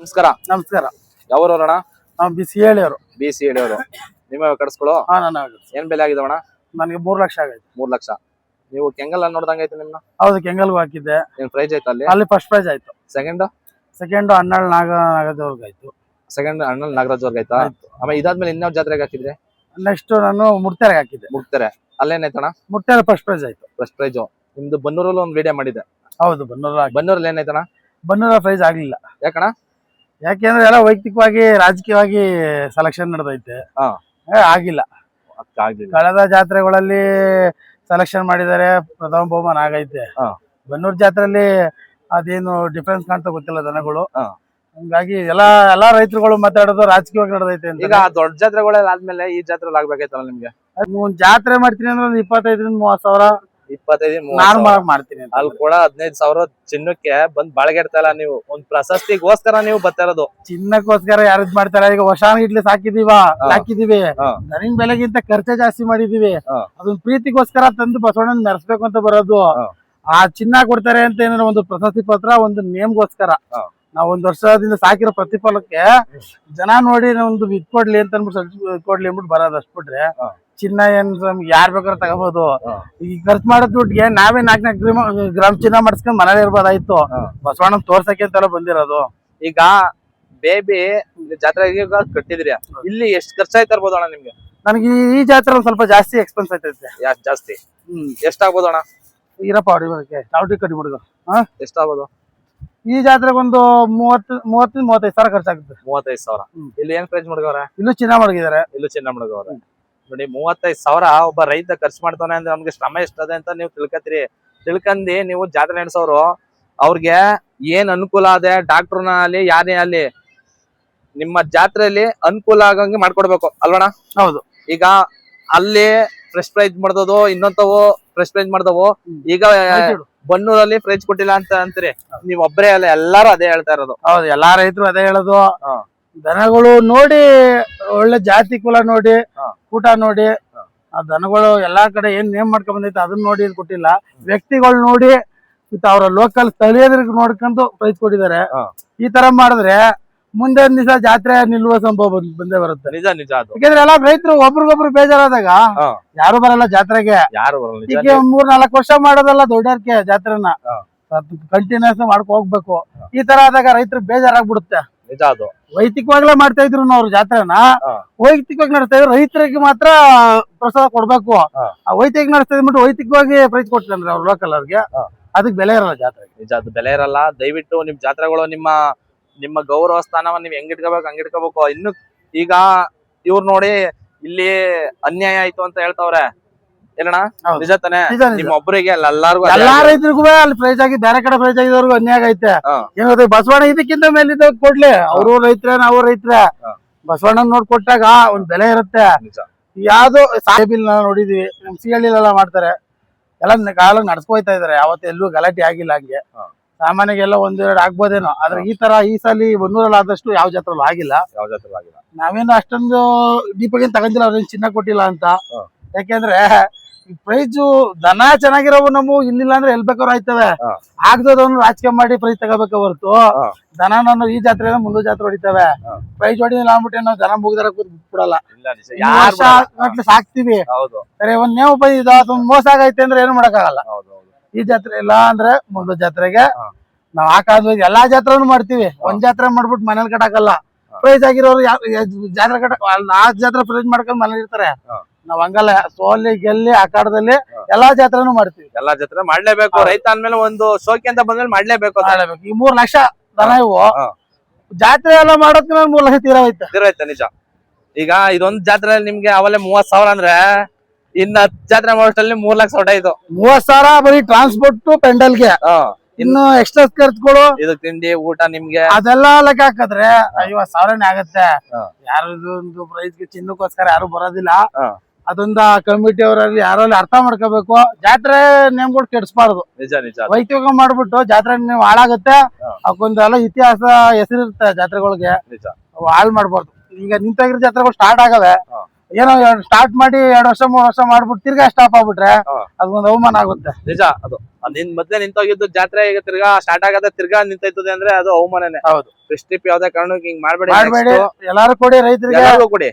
ನಮಸ್ಕಾರ. ನಮಸ್ಕಾರ. ಯಾವೂರಣ್ಣ ನಾವು ಬಿಸಿ ಹೇಳಿಯವರು ಬಿಸಿ ಹೇಳಿಯವರು ನಿಮ್ಮ ಕಡ್ಸ್ಕೊಳ್ಳೋ ಹಾ ನಾನು ಏನ್ ಬೆಲೆ ಆಗಿದೆ ಅಣ್ಣ? ನನಗೆ ಮೂರ್ ಲಕ್ಷ ಆಗೈತೆ. ಮೂರ್ ಲಕ್ಷ. ನೀವು ಕೆಂಗಲ್ ನೋಡ್ದಂಗೈತೆ ನಿಮ್ನ? ಹೌದು ಕೆಂಗಲ್ಗೂ ಹಾಕಿದ್ದೆ. ಏನ್ ಪ್ರೈಸ್ ಆಯ್ತು ಅಲ್ಲಿ? ಅಲ್ಲಿ ಫಸ್ಟ್ ಪ್ರೈಸ್ ಆಯ್ತು. ಸೆಕೆಂಡ್ ಸೆಕೆಂಡ್ ಹನ್ನೆರಡು ನಾಗ ನಾಗದವ್ರಿಗೆ ಆಯ್ತು. ಸೆಕೆಂಡ್ ಹನ್ನೆರಡು ನಾಗರಾಜ್ ಅವ್ರಿಗೆ ಆಯ್ತಾ. ಆಮೇಲೆ ಇದಾದ್ಮೇಲೆ ಇನ್ಯಾವ ಜಾತ್ರೆಗೆ ಹಾಕಿದ್ರೆ? ನೆಕ್ಸ್ಟ್ ನಾನು ಮುಡ್ತೆರೆಗೆ ಹಾಕಿದ್ದೆ. ಮುಗ್ತಾರೆ ಅಲ್ಲೇನಾಯ್ತಣ್ಣ ಮುಟ್ಟಾರೆ ಫಸ್ಟ್ ಪ್ರೈಸ್ ಆಯ್ತು. ಫಸ್ಟ್ ಪ್ರೈಸ್ ನಿಮ್ದು ಬನ್ನೂರಲ್ಲಿ ಒಂದು ವಿಡಿಯೋ ಮಾಡಿದೆ ಹೌದು ಬನ್ನೂರ ಬನ್ನೂರಲ್ಲಿ ಏನಾಯ್ತಣ ಬನ್ನೂರ ಪ್ರೈಸ್ ಆಗ್ಲಿಲ್ಲ. ಯಾಕಣ್ಣ? ಯಾಕೆಂದ್ರೆ ಎಲ್ಲ ವೈಯಕ್ತಿಕವಾಗಿ ರಾಜಕೀಯವಾಗಿ ಸೆಲೆಕ್ಷನ್ ನಡೆದೈತೆ. ಹಾ. ಆಗಿಲ್ಲ. ಅದ್ಕೆ ಆಗ್ಲಿಲ್ಲ ಕಳೆದ ಜಾತ್ರೆಗಳಲ್ಲಿ ಸೆಲೆಕ್ಷನ್ ಮಾಡಿದ್ದಾರೆ ಪ್ರಥಮ ಬಹುಮಾನ ಆಗೈತೆ. ಹಾ. ಬನ್ನೂರ್ ಜಾತ್ರೆಯಲ್ಲಿ ಅದೇನು ಡಿಫ್ರೆನ್ಸ್ ಕಾಣ್ತಾ ಗೊತ್ತಿಲ್ಲ ದನಗಳು ಹಾ. ಹಂಗಾಗಿ ಎಲ್ಲಾ ಎಲ್ಲಾ ರೈತರುಗಳು ಮಾತಾಡೋದು ರಾಜಕೀಯವಾಗಿ ನಡೆದೈತೆ ಅಂತ. ಈಗ ಆ ದೊಡ್ಡ ಜಾತ್ರೆಗಳೆಲ್ಲ ಆದ್ಮೇಲೆ ಈ ಜಾತ್ರೆ ಆಗ್ಬೇಕಾಯ್ತಲ್ಲ ನಿಮ್ಗೆ? ಒಂದ್ ಜಾತ್ರೆ ಮಾಡ್ತೀನಿ ಅಂದ್ರೆ ಒಂದ್ ಇಪ್ಪತ್ತೈದರಿಂದ ಮೂವತ್ ಸಾವಿರ ಇಪ್ಪತ್ತೈದು ನಾರ್ಮಲ್. ಮಾಡ್ತೀನಿ ಅಲ್ಲಿ ಕೂಡ ಹದಿನೈದು ಸಾವಿರ ಚಿನ್ನಕ್ಕೆ ಬಂದ್ ಬಾಳ್ಗೆಡ್ತಾ ಇಲ್ಲ ನೀವು. ಒಂದ್ ಪ್ರಶಸ್ತಿಗೋಸ್ಕರ ನೀವು ಬತ್ತಿರೋದು ಇರೋದು. ಚಿನ್ನಕ್ಕೋಸ್ಕರ ಯಾರು ಇದ್ ಮಾಡ್ತಾರೆ? ಈಗ ಹೊಸಾನ ಇಡ್ಲಿ ಸಾಕಿದೀವ ಹಾಕಿದೀವಿ ಸಾಕಿದೀವಿ ಹಾ. ಬೆಲೆಗಿಂತ ಖರ್ಚೆ ಜಾಸ್ತಿ ಮಾಡಿದೀವಿ ಅದೊಂದ್ ಅದನ್ನ ಪ್ರೀತಿಗೋಸ್ಕರ ತಂದು ಬಸವಣ್ಣನ ಮೆರೆಸ್ಬೇಕು ಅಂತ ಬರೋದು. ಆ ಚಿನ್ನ ಕೊಡ್ತಾರೆ ಅಂತ ಏನಾರ ಒಂದು ಪ್ರಶಸ್ತಿ ಪತ್ರ ಒಂದು ನೇಮ್ಗೋಸ್ಕರ. ನಾವ್ ಒಂದ್ ವರ್ಷದಿಂದ ಸಾಕಿರೋ ಪ್ರತಿಫಲಕ್ಕೆ ಜನ ನೋಡಿ ಒಂದು ಇದ್ ಕೊಡ್ಲಿ ಅಂತ ಅನ್ಬಿಟ್ಟು ಕೊಡ್ಲಿ ಅಂದ್ಬಿಟ್ಟು ಬರೋದು ಅಷ್ಟ್ ಬಿಟ್ರೆ. ಚಿನ್ನ ಏನ್ ಯಾರ್ ಬೇಕಾದ್ರೂ ತಗೋಬಹುದು ಹಾ. ಈ ಖರ್ಚು ಮಾಡೋ ದುಡ್ಡಿಗೆ ನಾವೇ ನಾಲ್ಕ್ ನಾಲ್ಕು ಗ್ರಾಮ ಗ್ರಾಮ್ ಚಿನ್ನ ಮಾಡಿಸ್ಕೊಂಡ್ ಮನೇಲಿ ಇರ್ಬೋದಾಯ್ತು. ಹಾ. ಬಸವಣ್ಣ ತೋರ್ಸಕ್ಕೆ ಅಂತೆಲ್ಲ ಬಂದಿರೋದು. ಈಗ ಬೇಬಿ ಜಾತ್ರೆಗೆ ಕಟ್ಟಿದ್ರಿ. ಇಲ್ಲಿ ಎಷ್ಟ್ ಖರ್ಚಾಯ್ತು ಇರ್ಬೋದು ಅಣ್ಣ ನಿಮ್ಗೆ? ನನಗೆ ಈ ಜಾತ್ರೆ ಒಂದ್ ಸ್ವಲ್ಪ ಜಾಸ್ತಿ ಎಕ್ಸ್ಪೆನ್ಸ್ ಆಯ್ತೈತೆ. ಜಾಸ್ತಿ? ಹ್ಮ್. ಎಷ್ಟಾಗ್ಬೋದು ಅಣ್ಣ ಇರಪ್ಪ ಹೊಡಿ ಬರಕ್ಕೆ ಚಾವಟಿ ಕಡಿ ಹುಡುಗ ಎಷ್ಟಾಗ್ಬೋದು ಈ ಜಾತ್ರೆಗೆ ಒಂದು ಮೂವತ್ತು ಮೂವತ್ತು ಮೂವತ್ತೈದು ಸಾವಿರ ಖರ್ಚಾಗುತ್ತೆ. ಮೂವತ್ತೈದು ಸಾವಿರ. ಇಲ್ಲಿ ಏನ್ ಪ್ರೈಸ್ ಮಾಡ್ಗವ್ರೆ? ಇಲ್ಲೂ ಚಿನ್ನ ಮಡಗಿದ್ದಾರೆ. ಇಲ್ಲೂ ಚಿನ್ನ ಮಾಡ್ಗವ್ರೆ. ನೋಡಿ ಮೂವತ್ತೈದು ಸಾವಿರ ಒಬ್ಬ ರೈತ ಖರ್ಚು ಮಾಡ್ತಾನೆ ಅಂದ್ರೆ ನಮ್ಗೆ ಶ್ರಮ ಎಷ್ಟದೆ ಅಂತ ನೀವು ತಿಳ್ಕತ್ತೀರಿ. ತಿಳ್ಕಂದಿ ನೀವು ಜಾತ್ರೆ ನಡೆಸೋರು ಅವ್ರಿಗೆ ಏನ್ ಅನುಕೂಲ ಅದೇ ಡಾಕ್ಟರ್ನ ಅಲ್ಲಿ ಯಾರೇ ಅಲ್ಲಿ ನಿಮ್ಮ ಜಾತ್ರೆಯಲ್ಲಿ ಅನುಕೂಲ ಆಗಂಗೆ ಮಾಡ್ಕೊಡ್ಬೇಕು ಅಲ್ವಣ ಹೌದು. ಈಗ ಅಲ್ಲಿ ಫ್ರೆಶ್ ಪ್ರೈಸ್ ಮಾಡ್ದವು ಇನ್ನೊಂದವು ಫ್ರೆಶ್ ಪ್ರೈಸ್ ಮಾಡ್ದವು. ಈಗ. ಬನ್ನೂರಲ್ಲಿ ಪ್ರೈಸ್ ಕೊಟ್ಟಿಲ್ಲ ಅಂತ ಅಂತೀರಿ. ನೀವ್ ಒಬ್ರೇ ಅಲ್ಲ ಎಲ್ಲಾರು ಅದೇ ಹೇಳ್ತಾ ಇರೋದು. ಹೌದು ಎಲ್ಲಾ ರೈತರು ಅದೇ ಹೇಳೋದು. ದನಗಳು ನೋಡಿ ಒಳ್ಳೆ ಜಾತಿ ಕುಲ ನೋಡಿ. ಕೂಟ ನೋಡಿ ಆ ದನಗಳು ಎಲ್ಲಾ ಕಡೆ ಏನ್ ನೇಮ್ ಮಾಡ್ಕೊಂಡ್ ಬಂದೈತೆ ಅದನ್ನ ನೋಡಿ ಕೊಟ್ಟಿಲ್ಲ. ವ್ಯಕ್ತಿಗಳು ನೋಡಿ ಮತ್ತೆ ಅವರ ಲೋಕಲ್ ಸ್ಥಳೀಯರಿಗೆ ನೋಡ್ಕೊಂಡು ಪ್ರೈಸ್ ಕೊಟ್ಟಿದ್ದಾರೆ. ಈ ತರ ಮಾಡಿದ್ರೆ ಮುಂದೆ ದಿವಸ ಜಾತ್ರೆ ನಿಲ್ಲುವ ಸಂಭವ ಬಂದೇ ಬರುತ್ತೆ. ನಿಜ ನಿಜ ಅದು. ಯಾಕಂದ್ರೆ ಎಲ್ಲ ರೈತರು ಒಬ್ರಿಗೊಬ್ರು ಬೇಜಾರಾದಾಗ ಯಾರು ಬರಲ್ಲ ಜಾತ್ರೆಗೆ. ಯಾರು ಬರಲ್ಲ ಈಗ ಮೂರ್ ನಾಲ್ಕು ವರ್ಷ ಮಾಡೋದಲ್ಲ ದೊಡ್ಡರ್ಕೆ ಜಾತ್ರೆನ. ಕಂಟಿನ್ಯೂಸ್ ಮಾಡ್ಕೊ ಹೋಗ್ಬೇಕು. ಈ ತರ ಆದಾಗ ರೈತರು ಬೇಜಾರಾಗ್ಬಿಡುತ್ತೆ. ನಿಜ ಅದು ವೈಯಕ್ತಿಕವಾಗ್ಲೇ ಮಾಡ್ತಾ ಇದ್ರು ಅವ್ರು ಜಾತ್ರೆನ. ವೈಯಕ್ತಿಕವಾಗಿ ನಡೆಸ್ತಾ ಇದ್ರು ರೈತರಿಗೆ ಮಾತ್ರ ಪ್ರಸಾದ ಕೊಡ್ಬೇಕು. ಆ ವೈಯಕ್ತಿಕ ನಡೆಸ್ತಾ ಇದ್ಬಿಟ್ಟು ವೈಯಕ್ತಿಕವಾಗಿ ಪ್ರೈಸ್ ಕೊಡ್ತಾರೆ ಅವ್ರು ಲೋಕಲ್ ಅವ್ರಿಗೆ. ಅದಕ್ಕೆ ಬೆಲೆ ಇರಲ್ಲ ಜಾತ್ರೆ ನಿಜ ಅದು ಬೆಲೆ ಇರಲ್ಲ. ದಯವಿಟ್ಟು ನಿಮ್ ಜಾತ್ರೆಗಳು ನಿಮ್ಮ ನಿಮ್ಮ ಗೌರವ ಸ್ಥಾನವನ್ನ ನೀವ್ ಹೆಂಗ್ ಇಟ್ಕೋಬೇಕು ಹಂಗ ಇಟ್ಕೋಬೇಕು. ಇನ್ನು ಈಗ ಇವ್ರು ನೋಡಿ ಇಲ್ಲಿ ಅನ್ಯಾಯ ಆಯ್ತು ಅಂತ ಹೇಳ್ತಾವ್ರೆ. ಏನಣ್ಣ ನಿಜ ತಾನೆ. ಒಬ್ಬರಿಗೆ ಅಲ್ಲ ಎಲ್ಲಾರ್ಗು ಎಲ್ಲಾ ರೈತರಿಗೂ ಅಲ್ಲಿ ಪ್ರೈಸ್ ಆಗಿ ಬೇರೆ ಕಡೆ ಪ್ರೈಸ್ ಆಗಿದವ್ರಿಗೂ ಅನ್ಯಾಯ ಐತೆ. ಬಸವಣ್ಣ ಇದಕ್ಕಿಂತ ಮೇಲಿದ್ದ ಕೊಡ್ಲಿ. ಅವರು ರೈತರ ನಾವು ರೈತರ. ಬಸವಣ್ಣ ನೋಡ್ ಕೊಟ್ಟಾಗ ಒಂದ್ ಬೆಲೆ ಇರುತ್ತೆ. ಯಾವ್ದೋ ಸಾಹೇಬಿಲ್ ನೋಡಿದೀವಿ. ನಮ್ ಮಾಡ್ತಾರೆ. ಎಲ್ಲ ಕಾಲ ನಡ್ಸ್ಕೊಯ್ತಾ ಇದಾರೆ. ಯಾವತ್ತು ಎಲ್ಲೂ ಗಲಾಟೆ ಆಗಿಲ್ಲ ಹಂಗೆ. ಸಾಮಾನ್ಯಗೆಲ್ಲ ಒಂದೆರಡು ಆಗ್ಬೋದೇನೋ. ಆದ್ರೆ ಈ ತರ ಈ ಸಲ ಒಂದೂರಲ್ಲಿ ಆದಷ್ಟು ಯಾವ ಜಾತ್ರೆಲ್ಲೂ ಆಗಿಲ್ಲ. ಯಾವ ಜಾತ್ರೆ ಆಗಿಲ್ಲ. ನಾವೇನು ಅಷ್ಟೊಂದು ದೀಪಗಿನ್ ತಗೊಂಡಿಲ್ಲ ಅವ್ರೇನು ಚಿನ್ನ ಕೊಟ್ಟಿಲ್ಲ ಅಂತ. ಯಾಕೆಂದ್ರೆ ಪ್ರೈಜು ದನ ಚೆನ್ನಾಗಿರೋವು ನಮ್ಮ ಇಲ್ಲಿಲ್ಲ ಅಂದ್ರೆ ಎಲ್ ಬೇಕಾದ್ರು ಆಯ್ತವೆ. ಹಾ. ಆಗ್ದೋದನ್ನು ರಾಜಕೀಯ ಮಾಡಿ ಪ್ರೈಸ್ ತಗೋಬೇಕ ಹೊರತು. ದನ ನಾನು ಈ ಜಾತ್ರೆ ಮುಂದೆ ಜಾತ್ರೆ ಹೊಡಿತವೆ. ಪ್ರೈಜ್ ಪ್ರೈಸ್ ಹೊಡಿಲ್ಲ ಅಂದ್ಬಿಟ್ಟು ನಾವು ದನ ಮುಗಿದಾರ ಬಿಡಲ್ಲ ಗಟ್ಲೆ ಸಾಕ್ತಿವಿ. ಸರಿ ಒಂದ್ ನೇವು ಇದು ಮೋಸ ಆಗೈತೆ ಅಂದ್ರೆ ಏನು ಮಾಡಕ್ಕಾಗಲ್ಲ. ಈ ಜಾತ್ರೆ ಇಲ್ಲ ಅಂದ್ರೆ ಮುಂದೆ ಜಾತ್ರೆಗೆ. ನಾವ್ ಹಾಕಾದ್ವಿ ಎಲ್ಲಾ ಜಾತ್ರೆನೂ ಮಾಡ್ತೀವಿ. ಒಂದ್ ಜಾತ್ರೆ ಮಾಡ್ಬಿಟ್ಟು ಮನೇಲಿ ಕಟ್ಟಾಕಲ್ಲ. ಪ್ರೈಜ್ ಪ್ರೈಸ್ ಆಗಿರೋರು ಜಾತ್ರೆ ಕಟ್ಟ ಆ ಜಾತ್ರೆ ಪ್ರೈಸ್ ಮಾಡ್ಕೊಂಡು ಮನೇಲಿ ಇರ್ತಾರೆ. ನಾವ್ ಹಂಗಲ್ಲ ಸೋಲಿ ಗೆಲ್ಲಿ ಆಕಾಡದಲ್ಲಿ ಎಲ್ಲಾ ಜಾತ್ರೆನು ಮಾಡ್ತೀವಿ ಎಲ್ಲಾ ಜಾತ್ರೆ ಮಾಡ್ಲೇಬೇಕು. ರೈತ ಅಂದ್ಮೇಲೆ ಒಂದು ಸೋಕಿ ಅಂತ ಬಂದ್ಮೇಲೆ ಮಾಡ್ಲೇಬೇಕು. ಮಾಡ್ಲೇಬೇಕು. ಈ ಮೂರ್ ಲಕ್ಷ ದನ ಇವು. ಜಾತ್ರೆ ಎಲ್ಲ ಮಾಡೋಕ್ ಮೂರ್ ಲಕ್ಷ ತೀರ ಹೋಯ್ತು ಇರೈತೆ ನಿಜ ಈಗ ಇದೊಂದ್ ಜಾತ್ರೆ ನಿಮ್ಗೆ ಅವಲೇ ಮೂವತ್ ಸಾವಿರ ಅಂದ್ರೆ ಇನ್ನ ಹತ್ ಜಾತ್ರೆ ಮಾಡೋಷ್ಟಲ್ಲಿ ಮೂರ್ ಲಕ್ಷ ಹೊಡೆಯಿತು ಮೂವತ್ ಸಾವಿರ ಬರೀ ಟ್ರಾನ್ಸ್ಪೋರ್ಟ್ ಪೆಂಡಲ್ಗೆ ಗೆ ಇನ್ನು ಎಕ್ಸ್ಟ್ರಾ ಖರ್ಚುಗಳು ಇದು ತಿಂಡಿ ಊಟ ನಿಮ್ಗೆ ಅದೆಲ್ಲ ಲೆಕ್ಕ ಹಾಕಿದ್ರೆ ಐವತ್ ಸಾವಿರನೇ ಆಗತ್ತೆ. ಯಾರು ಒಂದು ಪ್ರೈಸ್ಗೆ ಚಿನ್ನಕ್ಕೋಸ್ಕರ ಯಾರು ಬರೋದಿಲ್ಲ. ಅದೊಂದ ಕಮಿಟಿ ಅವರಲ್ಲಿ ಯಾರಲ್ಲಿ ಅರ್ಥ ಮಾಡ್ಕೋಬೇಕು. ಜಾತ್ರೆ ನೇಮ್ಗಳು ಕೆಡಿಸ್ಬಾರ್ದು. ನಿಜ ನಿಜ. ವೈಯಕ್ತಿಕ ಮಾಡ್ಬಿಟ್ಟು ಜಾತ್ರೆ ನೀವು ಹಾಳಾಗುತ್ತೆ. ಅವಕ್ಕೊಂದೆಲ್ಲ ಇತಿಹಾಸ ಹೆಸರಿರುತ್ತೆ ಜಾತ್ರೆಗಳಿಗೆ. ನಿಜ. ಅವು ಹಾಳು ಮಾಡ್ಬಾರ್ದು. ಈಗ ನಿಂತಾಗಿರೋ ಜಾತ್ರೆಗಳು ಸ್ಟಾರ್ಟ್ ಆಗವೆ. ಏನೋ ಸ್ಟಾರ್ಟ್ ಮಾಡಿ ಎರಡ್ ವರ್ಷ ಮೂರ್ ವರ್ಷ ಮಾಡ್ಬಿಟ್ಟು ತಿರ್ಗಾ ಸ್ಟಾಪ್ ಆಗ್ಬಿಟ್ರೆ. ಅದೊಂದು ಅವಮಾನ ಆಗುತ್ತೆ. ನಿಜ ಅದು. ನಿನ್ ಮೊದ್ಲೇ ನಿಂತೋಗಿದ್ದು ಜಾತ್ರೆ ಈಗ ತಿರ್ಗಾ ಸ್ಟಾರ್ಟ್ ಆಗದೆ ತಿರ್ಗಾ ನಿಂತೈತದೆ ಅಂದ್ರೆ ಅದು ಅವಮಾನನೇ. ಹೌದು. ಟ್ರಿಪ್ ಯಾವ್ದೇ ಕಾರಣಕ್ಕೆ ಹಿಂಗ್ ಮಾಡ್ಬೇಡಿ ಮಾಡ್ಬೇಡಿ. ಎಲ್ಲಾರು ಕೊಡಿ ರೈತರಿಗೆ. ಕೊಡಿ.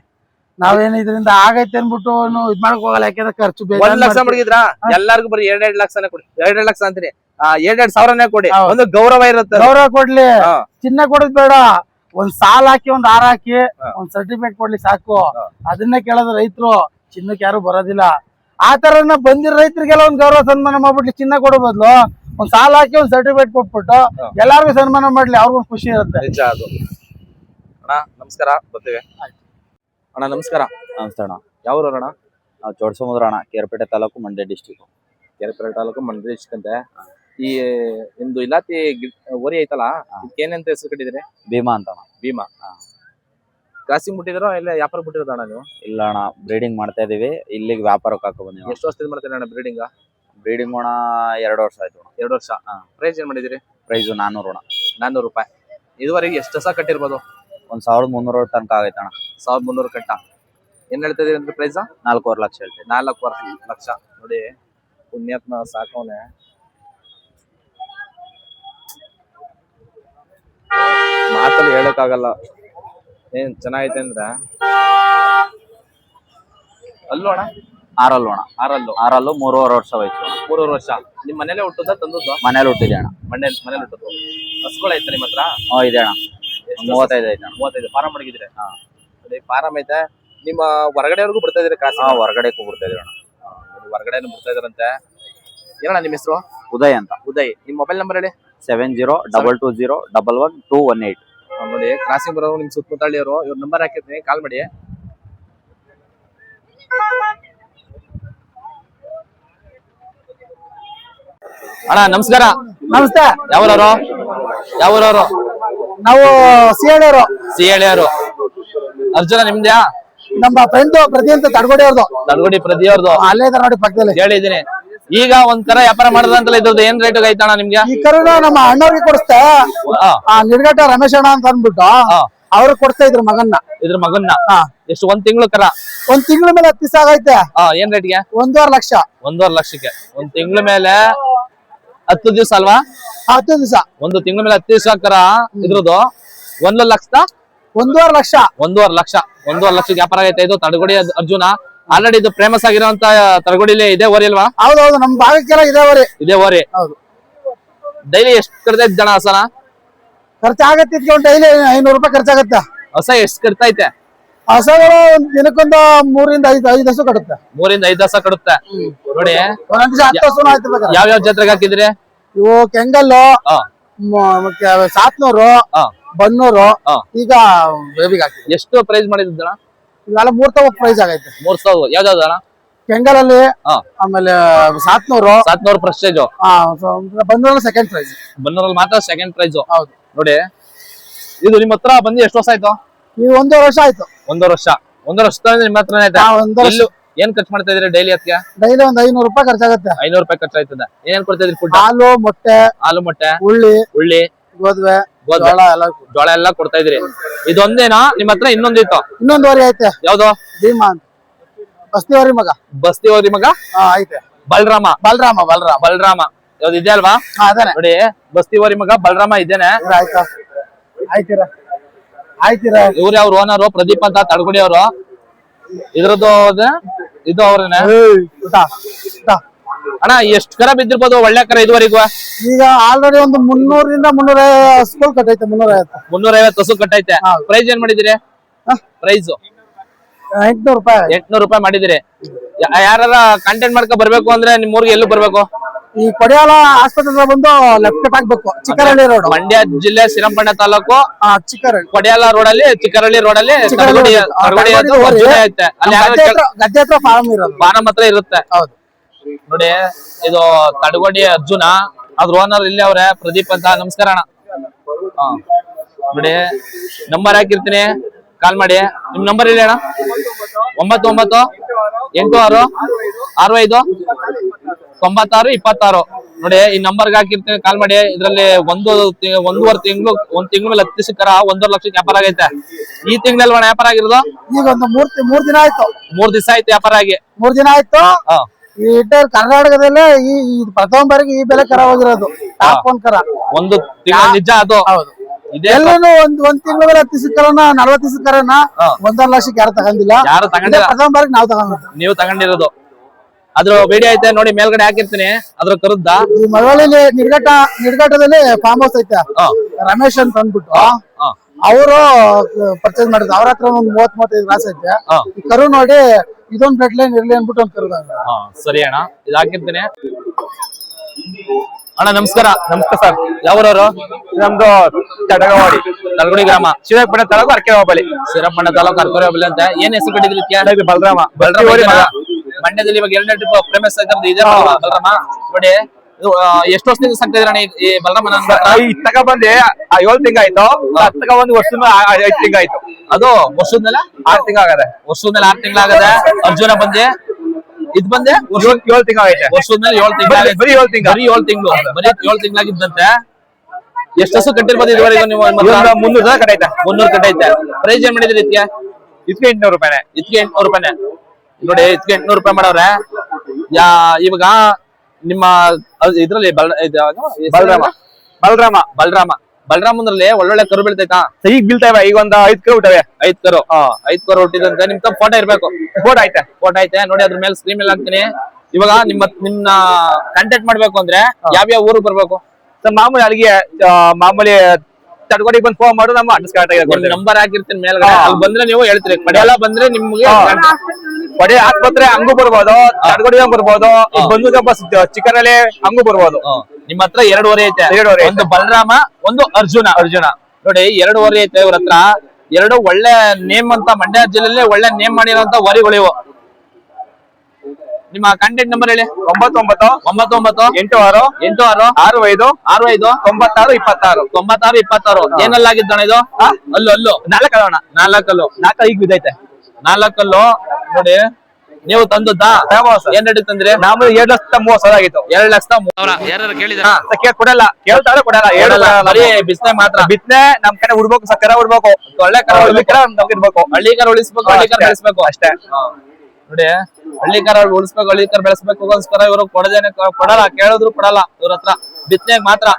ನಾವೇನ್ ಇದರಿಂದ ಆಗೈತೆ ಅನ್ಬಿಟ್ಟು ಇದ್ ಮಾಡಕ್ ಹೋಗಲ್ಲ ಯಾಕಂದ್ರೆ ಖರ್ಚು ಒಂದ್ ಲಕ್ಷ. ಮಡಗಿದ್ರ. ಎಲ್ಲಾರ್ಗು ಬರೀ ಎರಡ್ ಎರಡ್ ಲಕ್ಷನೇ ಕೊಡಿ. ಎರಡ್ ಎರಡ್ ಲಕ್ಷ ಅಂತೀನಿ ಆ ಎರಡ್ ಎರಡ್ ಸಾವಿರನೇ ಕೊಡಿ. ಒಂದು ಗೌರವ ಇರುತ್ತೆ. ಗೌರವ ಕೊಡ್ಲಿ. ಚಿನ್ನ ಕೊಡೋದ್ ಬೇಡ. ಒಂದ್ ಸಾಲ ಹಾಕಿ ಒಂದ್ ಆರ್ ಹಾಕಿ ಒಂದ್ ಸರ್ಟಿಫಿಕೇಟ್ ಕೊಡ್ಲಿ ಸಾಕು. ಅದನ್ನೇ ಕೇಳೋದು ರೈತರು. ಚಿನ್ನಕ್ಕೆ ಯಾರು ಬರೋದಿಲ್ಲ. ಆ ತರನ ಬಂದಿರೋ ರೈತರಿಗೆಲ್ಲ ಒಂದ್ ಗೌರವ ಸನ್ಮಾನ ಮಾಡ್ಬಿಟ್ಲಿ ಚಿನ್ನ ಕೊಡೋ ಬದ್ಲು. ಒಂದ್ ಸಾಲ ಹಾಕಿ ಒಂದ್ ಸರ್ಟಿಫಿಕೇಟ್ ಕೊಟ್ಬಿಟ್ಟು. ಎಲ್ಲಾರ್ಗು ಸನ್ಮಾನ ಮಾಡ್ಲಿ ಅವ್ರಿಗೊಂದು ಖುಷಿ ಇರುತ್ತೆ. ನಿಜ ಅದು. ಅಣ್ಣ ನಮಸ್ಕಾರ. ಬರ್ತೀವಿ. ಅಣ್ಣ ನಮಸ್ಕಾರ. ನಮಸ್ತೆ ಅಣ್ಣ. ಯಾವ ಅಣ್ಣ? ನಾವು ಚೋಡಸಮುದ್ರ ಅಣ್ಣ ಕೇರಪೇಟೆ ತಾಲೂಕು ಮಂಡ್ಯ ಡಿಸ್ಟಿಕ್ ಕೆರೆಪೇಟೆ ತಾಲೂಕು ಮಂಡ್ಯ ಡಿಸ್ಟಿಕ್ ಅಂತೆ. ಈ ನಿಮ್ದು ಇಲಾತಿ ಓರಿ ವರಿ ಐತಲ್ಲ ಏನಂತ ಹೆಸರು ಕಟ್ಟಿದ್ರಿ? ಭೀಮಾ ಅಂತ ಅಣ್ಣ. ಭೀಮಾ. ಕ್ರಾಸಿಂಗ್ ಬಿಟ್ಟಿದ್ರೋ ಇಲ್ಲ ವ್ಯಾಪಾರ ಬಿಟ್ಟಿರೋದ ಅಣ್ಣ ನೀವು? ಇಲ್ಲ ಅಣ್ಣ ಬ್ರೀಡಿಂಗ್ ಮಾಡ್ತಾ ಇದೀವಿ. ಇಲ್ಲಿಗೆ ವ್ಯಾಪಾರಕ್ಕೆ ಹಾಕೋ ಬಂದಿವಿ ಎಷ್ಟು ವರ್ಷದಿಂದ ಮಾಡ್ತೀರಿ ಅಣ್ಣ ಬ್ರೀಡಿಂಗ್ ಬ್ರೀಡಿಂಗ್ ಅಣ್ಣ ಎರಡು ವರ್ಷ ಆಯ್ತು ಅಣ್ಣ. ಎರಡು ವರ್ಷ. ಪ್ರೈಸ್ ಏನ್ ಮಾಡಿದಿರಿ? ಪ್ರೈಸು ನಾನ್ನೂರು ಅಣ್ಣ. ನಾನ್ನೂರು ರೂಪಾಯಿ. ಇದುವರೆಗೆ ಎಷ್ಟು ಹೊಸ ಕಟ್ಟಿರ್ಬೋದು? ಒಂದ್ ಸಾವಿರದ ಮುನ್ನೂರ ತನಕ ಆಗೈತೆ ಅಣ್ಣ. ಸಾವಿರದ ಮುನ್ನೂರು ಕಟ್ಟ. ಏನ್ ಹೇಳ್ತಾ ಇದೀವಿ ಅಂದ್ರೆ ಪ್ರೈಸ್ ನಾಲ್ಕೂವರೆ ಲಕ್ಷ ಹೇಳ್ತೀವಿ ನಾಲ್ಕು ವರ್ಷ ಲಕ್ಷ. ನೋಡಿ ಪುಣ್ಯಾತ್ಮ ಸಾಕವನೆ. ಮಾತಲ್ಲಿ ಹೇಳಕ್ಕಾಗಲ್ಲ. ಏನ್ ಚೆನ್ನಾಗೈತೆ ಅಂದ್ರೆ? ಅಲ್ಲೂ ಅಣ್ಣ? ಆರಲ್ಲು ಅಣ್ಣ. ಆರಲ್ಲು. ಆರಲ್ಲು ಮೂರುವರೆ ವರ್ಷ ವಯಸ್ಸು ಮೂರುವರೆ ವರ್ಷ. ನಿಮ್ ಮನೇಲೆ ಹುಟ್ಟದ ತಂದದ್ದು? ಮನೇಲಿ ಹುಟ್ಟಿದೆ ಅಣ್ಣ. ಮನೆ ಮನೇಲಿ ಹುಟ್ಟದ್ದು ಹಸ್ಗಳು ಐತೆ ನಿಮ್ಮ ಹತ್ರ? ಹ್ಞೂ ಇದೆ ಅಣ್ಣ. ಮೂವತ್ತೈದು ಐತೆ ಅಣ್ಣ. ಮೂವತ್ತೈದು. ಫಾರಂ ಮಡಗಿದ್ರೆ ಹಾ. ನೋಡಿ ಫಾರಂ ಐತೆ ನಿಮ್ಮ ಹೊರಗಡೆವರೆಗೂ ಬರ್ತಾ ಇದ್ರಿ ಕಾಸು ನಾವು ಹೊರಗಡೆ ಕೂಗ್ಬಿಡ್ತಾ ಇದೀವಿ ಅಣ್ಣ ಹೊರಗಡೆ ಬರ್ತಾ ಇದ್ರಂತೆ ಏನಣ್ಣ ನಿಮ್ಮ ಹೆಸರು? ಉದಯ್ ಅಂತ. ಉದಯ್. ನಿಮ್ಮ ಮೊಬೈಲ್ ನಂಬರ್ ಹೇಳಿ? Seven zero double two zero double one two one eight ನೋಡಿ ಕ್ರಾಸಿಂಗ್ ಬರೋರು ನಿಮ್ ಸುತ್ತಮುತ್ತಳಿಯವರು ಇವ್ರ ನಂಬರ್ ಹಾಕಿರ್ತೀನಿ ಕಾಲ್ ಮಾಡಿ. ಅಣ್ಣ ನಮಸ್ಕಾರ. ನಮಸ್ತೆ. ಯಾವೂರವರು? ಯಾವೂರವರು? ನಾವು ಸಿಹಳ್ಳಿಯವರು ಸಿಹಳ್ಳಿಯವರು ಅರ್ಜುನ ನಿಮ್ದ್ಯಾ? ನಮ್ಮ ಫ್ರೆಂಡ್ ಪ್ರತಿ ಅಂತ ತಡಗೋಡಿ ಅವ್ರದ್ದು ಪ್ರತಿ ಪ್ರತಿಯವ್ರದ್ದು ಅಲ್ಲೇ ಇದಾರೆ ನೋಡಿ ಪಕ್ಕದಲ್ಲಿ. ಹೇಳಿದೀನಿ ಈಗ ಒಂಥರ ವ್ಯಾಪಾರ ಮಾಡದಂತಲ್ಲ ಇದ್ರದ್ದು ಏನ್ ರೇಟ್ ಐತಣ್ಣ ನಿಮ್ಗೆ? ಈ ಕರುಣ ನಮ್ಮ ಅಣ್ಣವ್ರಿಗೆ ಕೊಡಿಸ್ತೆ ಆ, ಆ ನಿರ್ಗಟ್ಟ ರಮೇಶ್ ಅಣ್ಣ ಅಂತ ಅಂದ್ಬಿಟ್ಟು ಆ, ಅವ್ರಿಗೆ ಕೊಡ್ತಾ ಇದ್ರು ಮಗನ್ನ. ಇದ್ರ ಮಗನ್ನ? ಹಾ. ಎಷ್ಟು ಒಂದ್ ತಿಂಗಳು ಕರ? ಒಂದ್ ತಿಂಗಳ ಮೇಲೆ ಹತ್ತು ದಿವಸ ಆಗೈತೆ. ಆ, ಏನ್ ರೇಟ್ಗೆ ಒಂದೂವರೆ ಲಕ್ಷ. ಒಂದೂವರೆ ಲಕ್ಷಕ್ಕೆ. ಒಂದ್ ತಿಂಗಳ ಮೇಲೆ ಹತ್ತು ದಿವಸ ಅಲ್ವಾ? ಹತ್ತು ದಿವಸ. ಒಂದು ತಿಂಗಳ ಮೇಲೆ ಹತ್ತು ದಿವಸ ಕರ. ಇದ್ರದ್ದು ಒಂದ್ ಲಕ್ಷದ ಒಂದೂವರೆ ಲಕ್ಷ. ಒಂದೂವರೆ ಲಕ್ಷ. ಒಂದೂವರೆ ಲಕ್ಷ ವ್ಯಾಪಾರ ಆಗೈತೆ ಇದು. ತಡಗುಡಿ ಅರ್ಜುನ. ಆಲ್ರೆಡಿ ಇದು ಫೇಮಸ್ ಆಗಿರುವಂತ ತಡಗುಡಿಲಿ ಇದೇ ಓರಿ ಅಲ್ವಾ? ಹೌದೌದು ನಮ್ ಭಾಗಕ್ಕೆಲ್ಲ ಇದೆ ಓರಿ ಇದೇ ಓರಿ ಹೌದು. ಡೈಲಿ ಎಷ್ಟು ಕಡ್ತೈತೆ ಜನ ಹಸನ? ಖರ್ಚಾಗತ್ತೆ ಇದಕ್ಕೆ ಒಂದು ಡೈಲಿ ಐನೂರು ರೂಪಾಯಿ ಖರ್ಚಾಗತ್ತೆ? ಹೊಸ ಎಷ್ಟು ಕಟ್ತೈತೆ ಹಸಗಳು ದಿನಕ್ಕೊಂದು ಮೂರಿಂದ ಐದು ಐದು ಹಸು ಕಡುತ್ತೆ ಮೂರಿಂದ ಐದು ಹಸ ಕಡುತ್ತೆ ನೋಡಿ. ಬೇಕಾದ್ರೆ. ಯಾವ್ಯಾವ ಜಾತ್ರೆಗೆ ಹಾಕಿದ್ರಿ? ಇವು ಕೆಂಗಲ್ಲು ಸಾತ್ನೂರು ಬನ್ನೂರು. ಈಗ ಬೇಬಿಗೆ ಎಷ್ಟು ಪ್ರೈಸ್ ಮಾಡಿದ್ದಣ್ಣ ಇವೆಲ್ಲ ಮೂರ್ ತವ ಪ್ರೈಸ್ ಆಗೈತೆ. ಮೂರ್ ಸಾವಿರ. ಯಾವ್ದಾವ್ದು ಅಣ್ಣ? ಕೆಂಗಲಲ್ಲಿ ಆಮೇಲೆ ಸಾತ್ನೂರು. ಸಾತ್ನೂರು ಪ್ರೆಸ್ಟೇಜ್ ಬನ್ನೂರಲ್ಲಿ ಸೆಕೆಂಡ್ ಪ್ರೈಸ್ ಬನ್ನೂರಲ್ಲಿ ಮಾತ್ರ ಸೆಕೆಂಡ್ ಪ್ರೈಸ್ ಹೌದು. ನೋಡಿ ಇದು ನಿಮ್ಮ ಹತ್ರ ಬಂದು ಎಷ್ಟು ವರ್ಷ ಆಯ್ತು? ಇದು ಒಂದೂವರೆ ವರ್ಷ ಆಯ್ತು. ಒಂದೂವರೆ ವರ್ಷ. ಒಂದೂವರೆ ವರ್ಷದಿಂದ ನಿಮ್ಮ ಹತ್ರನೇ ಐತೆ ಆ, ಒಂದೂವರೆ ವರ್ಷ. ಎಲ್ಲೂ ಏನ್ ಖರ್ಚು ಮಾಡ್ತಾ ಇದ್ರಿ ಡೈಲಿ ಅದಕ್ಕೆ ಡೈಲಿ ಒಂದ್ ಐನೂರು ರೂಪಾಯಿ ಖರ್ಚಾಗುತ್ತೆ. ಐನೂರು ರೂಪಾಯಿ ಖರ್ಚು ಆಯ್ತದ ಏನ್ ಕೊಡ್ತಾ ಇದ್ರಿ ಫುಡ್ ಹಾಲು ಮೊಟ್ಟೆ ಹಾಲು ಮೊಟ್ಟೆ ಉಳ್ಳಿ ಉಳ್ಳಿ ಗೋಧುವೆ ಗೋಧಿ ಜೋಳ ಎಲ್ಲ ಕೊಡ್ತಾ ಇದ್ರಿ ಇದೊಂದೇನಾ? ನಿಮ್ ಹತ್ರ ಇನ್ನೊಂದಿತ್ತು. ಇನ್ನೊಂದು ವರಿ ಐತೆ. ಯಾವ್ದು? ಭೀಮಾ ಅಂತ. ಬಸ್ತಿವರಿ ಮಗ. ಬಸ್ತಿ ಹೋರಿ ಮಗ? ಹಾ ಐತೆ. ಬಲರಾಮ. ಬಲರಾಮ ಬಲರಾಮ. ಬಲರಾಮ. ಯಾವ್ದು ಇದೆ ಅಲ್ವಾ? ಹಾ ಅದೇನೆ. ನೋಡಿ ಬಸ್ತಿ ಹೋರಿ ಮಗ ಬಲರಾಮ ಇದೇನೆ ಇವ್ರು ಆಯ್ತಾ? ಆಯ್ತೀರ? ಆಯ್ತೀರ? ಇವ್ರು ಅವ್ರ ಓನರು? ಪ್ರದೀಪ್ ಅಂತ ತಡಗುಡಿ ಅವರು. ಇದ್ರದ್ದು ಇದು ಅವ್ರೇನೆ. ಅಣ್ಣ ಎಷ್ಟ್ ಕರ ಬಿದ್ದಿರ್ಬೋದು? ಒಳ್ಳೆ ಕರ ಇದುವರೆಗೂ? ಈಗ ಆಲ್ರೆಡಿ ಒಂದು ಮುನ್ನೂರಿಂದ ಮುನ್ನೂರ ಸ್ಕೂಲ್ ಕಟ್ಟೈತೆ ಮುನ್ನೂರ ಐವತ್ತು ಮುನ್ನೂರ ಐವತ್ತು ಹಸು ಕಟ್ಟೈತೆ. ಪ್ರೈಸ್ ಏನ್ ಮಾಡಿದಿರಿ? ಪ್ರೈಸ್ ಎಂಟ್ನೂರು ರೂಪಾಯಿ ಎಂಟ್ನೂರು ರೂಪಾಯಿ ಮಾಡಿದಿರಿ. ಯಾರ ಕಂಟೆಂಟ್ ಮಾಡ್ಕೊ ಬರ್ಬೇಕು ಅಂದ್ರೆ ನಿಮ್ ಊರಿಗೆ ಎಲ್ಲೂ ಬರ್ಬೇಕು? ಈ ಕೊಡಿಯಾಲ ಆಸ್ಪತ್ರೆ ಬಂದು ಲೆಫ್ಟ್ ಹಾಕ್ಬೇಕು ಚಿಕ್ಕರಳ್ಳಿ ರೋಡ್ ಮಂಡ್ಯ ಜಿಲ್ಲೆ ಸಿರಂಪಣ್ಣ ತಾಲೂಕು. ಚಿಕ್ಕರಳ್ಳಿ. ಕೊಡಿಯಾಲ ರೋಡ್ ಅಲ್ಲಿ ಚಿಕ್ಕರಳ್ಳಿ ರೋಡ್ ಅಲ್ಲಿ ಗದ್ದೆ ಹತ್ರ ಫಾರ್ಮ್ ಇರೋದು. ಫಾರಂ ಹತ್ರ ಇರುತ್ತೆ. ಹೌದು. ನೋಡಿ ಇದು ತಡಗೋಡಿ ಅರ್ಜುನ. ಅದ್ರ ಓನರ್ ಇಲ್ಲಿ ಅವ್ರೆ ಪ್ರದೀಪ್ ಅಂತ. ನಮಸ್ಕಾರ ಅಣ್ಣ. ಹಾ. ನೋಡಿ ನಂಬರ್ ಹಾಕಿರ್ತೀನಿ. ಕಾಲ್ ಮಾಡಿ. ನಿಮ್ ನಂಬರ್ ಇಲ್ಲ ಅಣ್ಣ. ಒಂಬತ್ತು ಒಂಬತ್ತು ಎಂಟು ಆರು ಆರು ಐದು ತೊಂಬತ್ತಾರು ಇಪ್ಪತ್ತಾರು. ನೋಡಿ ಈ ನಂಬರ್ಗೆ ಹಾಕಿರ್ತೀನಿ. ಕಾಲ್ ಮಾಡಿ. ಇದ್ರಲ್ಲಿ ಒಂದು ಒಂದೂವರೆ ತಿಂಗಳು ಒಂದ್ ತಿಂಗಳ ಮೇಲೆ ಹತ್ತು ದಿವಸಕ್ಕರ ಒಂದೂವರೆ ಲಕ್ಷಕ್ಕೆ ವ್ಯಾಪಾರ ಆಗೈತೆ. ಈ ತಿಂಗಳಲ್ಲಿ ವ್ಯಾಪಾರ ಆಗಿರೋದು? ಈಗ ಒಂದು ಮೂರ್ ಮೂರ್ ದಿನ ಆಯ್ತು. ಮೂರ್ ದಿವಸ ಆಯ್ತು ವ್ಯಾಪಾರ ಆಗಿ. ಮೂರ್ ದಿನ ಆಯ್ತು. ಇಟ್ಟರ್ ಕರ್ನಾಟಕದಲ್ಲೇ ಈ ಈ ಪ್ರಥಮ ಬಾರಿಗೆ ಈ ಬೆಲೆ ಕರ ಹೋಗಿರೋದು. ಟಾಪ್ ಒನ್ ಕರ. ಒಂದು ತಿಂಗಳ ನಿಜ ಅದು. ಹೌದು. ಎಲ್ಲಾನು ಒಂದ್ ಒಂದ್ ತಿಂಗಳ ಮೇಲೆ ಹತ್ತು ದಿವಸ ಕರನ ನಲ್ವತ್ತು ದಿವಸ ಒಂದೊಂದು. ಲಕ್ಷಕ್ಕೆ ಯಾರು ತಗೊಂಡಿಲ್ಲ. ಯಾರು ಇದೇ ತಗೊಂಡಿಲ್ಲ. ಪ್ರಥಮ ಬಾರಿಗೆ ನಾವು ತಗೊಂಡಿದ್ದು ನೀವು ತಗೊಂಡಿರೋದು. ಅದ್ರ ಬೇಡಿ ಐತೆ ನೋಡಿ ಮೇಲ್ಗಡೆ ಹಾಕಿರ್ತೀನಿ. ಅದ್ರ ಕರುದ್ದ. ಈ ಮಳವಳ್ಳಿಲಿ ನಿರ್ಘಟ ನಿರ್ಘಟದಲ್ಲಿ ಫಾರ್ಮ್ ಹೌಸ್ ಐತೆ. ಹಾ. ರಮೇಶ್ ಅಂತ ಅಂದ್ಬಿಟ್ಟು. ಅವರು ಪರ್ಚೇಸ್ ಮಾಡಿದ್ರು ಅವ್ರ ಹತ್ರ ಒಂದ್ ಮೂವತ್ ಮೂವತ್ತೈದು ಗ್ಲಾಸ್ ಐತೆ. ಹಾ. ಈ ಕರು ನೋಡಿ ಇದೊಂದ್ ಬೆಟ್ಲೈನ್ ಇರ್ಲಿ ಅನ್ಬಿಟ್ಟು ಅಂದ್ಬಿಟ್ಟು ಕರು ತಗೊಂಡೆ. ಹಾ, ಸರಿ ಅಣ್ಣ. ಇದು ಹಾಕಿರ್ತೀನಿ ಅಣ್ಣ ನಮಸ್ಕಾರ. ನಮಸ್ಕಾರ ಸರ್. ಯಾವೂರವರು? ನಮ್ದು ತಡಗವಾಡಿ ತಲಗುಡಿ ಗ್ರಾಮ. ಶಿವಪಣ್ಣ ತಾಲೂಕು ಅರ್ಕೆ ಹೋಬಳಿ ಶ್ರೀರಂಗಪಟ್ಟಣ ತಾಲೂಕು ಅರ್ಕೆ ಹೋಬಳಿ ಅಂತ. ಏನ್ ಹೆಸರು ಕಟ್ಟಿದ್ರಿ ಬಲರಾಮ. ಬಲರಾಮ? ಮಂಡ್ಯದಲ್ಲಿ ಇವಾಗ ಎರಡನೇ ಟ್ರಿಪ್ ಫೇಮಸ್ ಆಗಿರೋದು ಇದೆ ಬಲರಾಮ? ನೋಡಿ. ಎಷ್ಟು ವರ್ಷದಿಂದ ಸಾಕ್ತಾ ಇದ್ರಣ್ಣ ಈ- ಬಲರಾಮನ ತಕ ಬಂದೆ ಏಳು ತಿಂಗಾಯ್ತು ಹತ್ತಗ ಒಂದು ವರ್ಷ ಐದು ತಿಂಗಾಯ್ತು ಅದು ವರ್ಷದ ಮೇಲೆ ಆರು ತಿಂಗಳಾಗದೆ. ಆಗದೆ ವರ್ಷದ ಮೇಲೆ ಆರು ತಿಂಗಳಾಗದೆ? ಅರ್ಜುನ ಬಂದೆ. ಇದ್ ಬಂದೆ? ಏಳು ಏಳು ತಿಂಗ ಆಗೈತೆ ವರ್ಷದ ಮೇಲೆ ಏಳು ತಿಂಗಳ. ಬರೀ- ಏಳು ತಿಂಗ ಬರೀ ಏಳು ತಿಂಗಳು. ಬರೀ ಏಳು ತಿಂಗಳಾಗಿದ್ದಂತೆ. ಎಷ್ಟು ಹಸು ಕಟ್ಟಿರ್ಬೋದು ಇದುವರೆಗೂ ನೀವು ಮುನ್ನೂರು ಜನ ಕಟ್ಟೈತೆ. ಮುನ್ನೂರು ಕಟ್ಟೈತೆ. ಪ್ರೈಸ್ ಏನ್ ಮಾಡಿದ್ರಿ ಇದಕ್ಕೆ ಇದಕ್ಕೆ ಎಂಟ್ನೂರು ರೂಪಾಯಿ ಇದಕ್ಕೆ ಎಂಟ್ನೂರು ರೂಪಾಯಿ ನೋಡಿ ಇದಕ್ಕೆ ಎಂಟ್ನೂರು ರೂಪಾಯಿ ಮಾಡವ್ರೆ ಯಾ ಇವಾಗ ನಿಮ್ಮ ಇದ್ರಲ್ಲಿ ಬಲರಾಮ. ಬಲರಾಮ. ಬಲರಾಮ. ಬಲರಾಮ ಬಲರಾಮಂದ್ರಲ್ಲಿ ಒಳ್ಳೊಳ್ಳೆ ಕರು ಬೀಳ್ತೈತಾ? ಈಗ ಬೀಳ್ತಾವೆ ಈಗ ಒಂದ್ ಐದ್ ಕರು ಬಿಟ್ಟವೆ ಐದ್ ಕರು. ಐದ್ ಕರು ಹುಟ್ಟಿದಂತೆ ನಿಮ್ ತಮ್ಮ ಫೋಟೋ ಇರ್ಬೇಕು. ಫೋಟೋ ಐತೆ ಫೋಟೋ ಐತೆ ನೋಡಿ ಅದ್ರ ಮೇಲೆ ಸ್ಕ್ರೀನ್ ಎಲ್ಲ ಹಾಕ್ತೀನಿ. ಇವಾಗ ನಿಮ್ಮ ನಿಮ್ನ ಕಾಂಟ್ಯಾಕ್ಟ್ ಮಾಡ್ಬೇಕು ಅಂದ್ರೆ ಯಾವ ಯಾವ ಊರು ಬರ್ಬೇಕು? ಸರ್ ಮಾಮೂಲಿ ಅಲ್ಲಿಗೆ ಮಾಮೂಲಿ ತಡ್ಕೊಡಿಗೆ ಬಂದು ಫೋನ್ ಮಾಡು ನಮ್ಮ ಅಡ್ರೆಸ್ ಕರೆಕ್ಟ್ ಆಗಿ ನಂಬರ್ ಹಾಕಿರ್ತೀನಿ ಮೇಲ್ಗಡೆ. ಅಲ್ಲಿ ಬಂದ್ರೆ ನೀವು ಹೇಳ್ತೀರಿ. ಬಂದ್ರೆ ನಿಮ್ಗೆ ಕೊಡೆ ಆಸ್ಪತ್ರೆ ಹಂಗೂ ಬರ್ಬೋದು ತಡ್ಕೊಡಿಗೆ ಬರ್ಬೋದು. ಬಂದು ಬಸ್ ಚಿಕನ್ ಅಲ್ಲಿ ಹಂಗೂ ಬರ್ಬೋದು. ನಿಮ್ಮ ಹತ್ರ ಎರಡೂವರೆ ಐತೆ. ಎರಡೂವರೆ. ಒಂದು ಬಲರಾಮ ಒಂದು ಅರ್ಜುನ. ಅರ್ಜುನ. ನೋಡಿ ಎರಡೂವರೆ ಐತೆ ಇವ್ರ ಹತ್ರ. ಎರಡು ಒಳ್ಳೆ ನೇಮ್ ಅಂತ ಮಂಡ್ಯ ಜಿಲ್ಲೆಯಲ್ಲಿ ಒಳ್ಳೆ ನೇಮ್ ಮಾಡಿರೋಂತ ವರಿಗಳಿವು ನಿಮ್ಮ ಕಾಂಟ್ಯಾಕ್ಟ್ ನಂಬರ್ ಹೇಳಿ. ಒಂಬತ್ತು ಒಂಬತ್ತು ಒಂಬತ್ತು ಒಂಬತ್ತು ಎಂಟು ಆರು ಎಂಟು ಆರು ಆರು ಐದು ಆರು ಐದು ತೊಂಬತ್ತಾರು ಇಪ್ಪತ್ತಾರು. ತೊಂಬತ್ತಾರು ಇಪ್ಪತ್ತಾರು ಏನಲ್ಲಾಗಿದ್ದಣ ಇದು? ಅಲ್ಲು ಅಲ್ಲು. ನಾಲ್ಕು ಅಲ್ಲೋಣ ನಾಲ್ಕಲ್ಲು. ನಾಲ್ಕು ಈಗ ಬಿದ್ದೈತೆ. ನಾಲ್ಕಲ್ಲು ನೋಡಿ ನೀವು ತಂದದ್ದಾ? ಏನ್ ರೇಟ್ ತಂದ್ರಿ ನಾವು ಎರಡು ಲಕ್ಷದ ಮೂವತ್ತು ಸಾವಿರ ಆಗಿತ್ತು. ಎರಡ್ ಲಕ್ಷದ ಮೂವರ ಯಾರು ಕೇಳಿದ್ರ ಕೇಳ್ ಕೊಡಲ್ಲ? ಕೇಳ್ತಾರ ಕೊಡಲ್ಲ ಎರಡು ಬರೀ ಬಿಸ್ನೆ ಮಾತ್ರ. ಬಿತ್ತನೆ ನಮ್ ಕಡೆ ಉಡ್ಬೇಕು ಸಕ್ಕರೆ ಉಡ್ಬೇಕು. ಒಳ್ಳೆ ಕರ ಒಳ್ಳೆ ಕರ ನಮ್ಗೆ ಇರ್ಬೇಕು ಹಳ್ಳಿ ಕರ ಉಳಿಸ್ಬೇಕು ಹಳ್ಳಿ ಕರ. ಬೆಳೆಸ್ಬೇಕು. ಅಷ್ಟೇ. ನೋಡಿ ಹಳ್ಳಿ ಕರ ಉಳಿಸ್ಬೇಕು ಹಳ್ಳಿ ಕರ ಬೆಳೆಸ್ಬೇಕೋಸ್ಕರ ಇವರು ಕೊಡದೇನೆ ಕೊಡಲ್ಲ ಕೇಳಿದ್ರು ಕೊಡಲ್ಲ ಇವ್ರ ಹತ್ರ. ಮಾತ್ರ.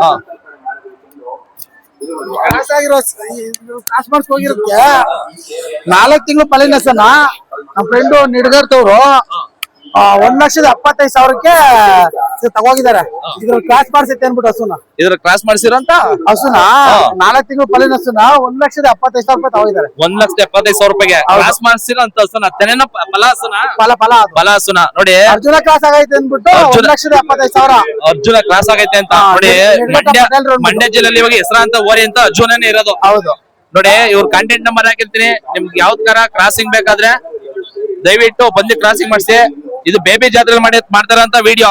ಹಾ. ಕ್ರಾಸ್ ಆಗಿರೋ ಮಾಡ್ಸ್ ಹೋಗಿರಕ್ಕೆ ನಾಲ್ಕ್ ತಿಂಗಳು ಪಲಿನಸನ ನಮ್ಮ ಫ್ರೆಂಡು ನಿಡ್ಗರ್ತವ್ರು. ಒಂದ್ ಲಕ್ಷದ ಎಪ್ಪತ್ತೈದು ಸಾವಿರಕ್ಕೆ ತಗೋಗಿದ್ದಾರೆ. ಇದ್ರ ಕ್ರಾಸ್ ಮಾಡ್ಸೈತೆ ಅನ್ಬಿಟ್ಟು ಹಸುನ. ಇದ್ರ ಕ್ರಾಸ್ ಮಾಡಿಸಿರಂತ? ಹಸುನ ನಾಲ್ಕು ತಿಂಗಳು ಪಲಿನ ಹಸುನ ಒಂದ್ ಲಕ್ಷದ ಎಪ್ಪತ್ತೈದು ಸಾವಿರ ರೂಪಾಯಿ ತಗೋಗಿದ್ದಾರೆ. ಒಂದ್ ಲಕ್ಷದ ಎಪ್ಪತ್ತೈದು ಸಾವಿರ ರೂಪಾಯಿಗೆ. ಕ್ರಾಸ್ ಮಾಡಿಸಿರಂತ ಹಸುನ. ತೆನೆನ ಫಲ ಹಸುನ? ಫಲ ಫಲ ಫಲ ಹಸುನ. ನೋಡಿ. ಅರ್ಜುನ ಕ್ರಾಸ್ ಆಗೈತೆ ಅನ್ಬಿಟ್ಟು. ಒಂದ್ ಲಕ್ಷದ ಎಪ್ಪತ್ತೈದು ಸಾವಿರ. ಅರ್ಜುನ ಕ್ರಾಸ್ ಆಗೈತೆ ಅಂತ. ನೋಡಿ ಮಂಡ್ಯ. ಮಂಡ್ಯ ಜಿಲ್ಲೆಯಲ್ಲಿ ಇವಾಗ ಹೆಸರಾಂತ ಓರಿ ಅಂತ ಅರ್ಜುನನೇ ಇರೋದು. ಹೌದು. ನೋಡಿ ಇವ್ರ ಕಂಟೆಂಟ್ ನಂಬರ್ ಹಾಕಿರ್ತೀನಿ. ನಿಮ್ಗೆ ಯಾವ್ದ್ ತರ ಕ್ರಾಸಿಂಗ್ ಬೇಕಾದ್ರೆ ದಯವಿಟ್ಟು ಬಂದು ಕ್ರಾಸಿಂಗ್ ಮಾಡಿಸಿ. ಇದು ಬೇಬಿ ಜಾತ್ರೆ ಮಾಡಿ ಮಾಡ್ತಾರಂತ ವಿಡಿಯೋ